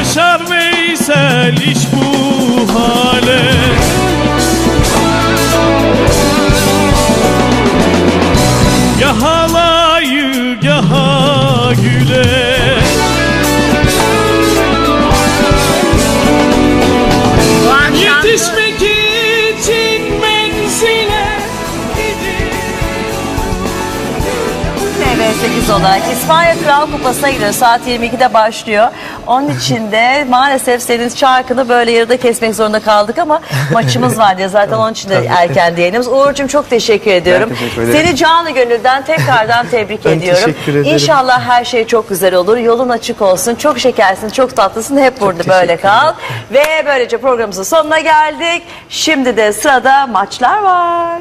Düşer Veysel iş bu hale. Gah alayı gaha güle. Bu TV8 olarak İspanya Kral Kupası'na gidiyor. Saat 22'de başlıyor. Onun için de maalesef senin şarkını böyle yarıda kesmek zorunda kaldık ama maçımız var diye zaten onun için de erken diyelim. Uğur'cum çok teşekkür ediyorum. teşekkür ederim. Seni canı gönülden tekrardan tebrik Ben ediyorum. teşekkür ederim. İnşallah her şey çok güzel olur. Yolun açık olsun. Çok şekersin, çok tatlısın. Hep burada böyle kal. Ve böylece programımızın sonuna geldik. Şimdi de sırada maçlar var.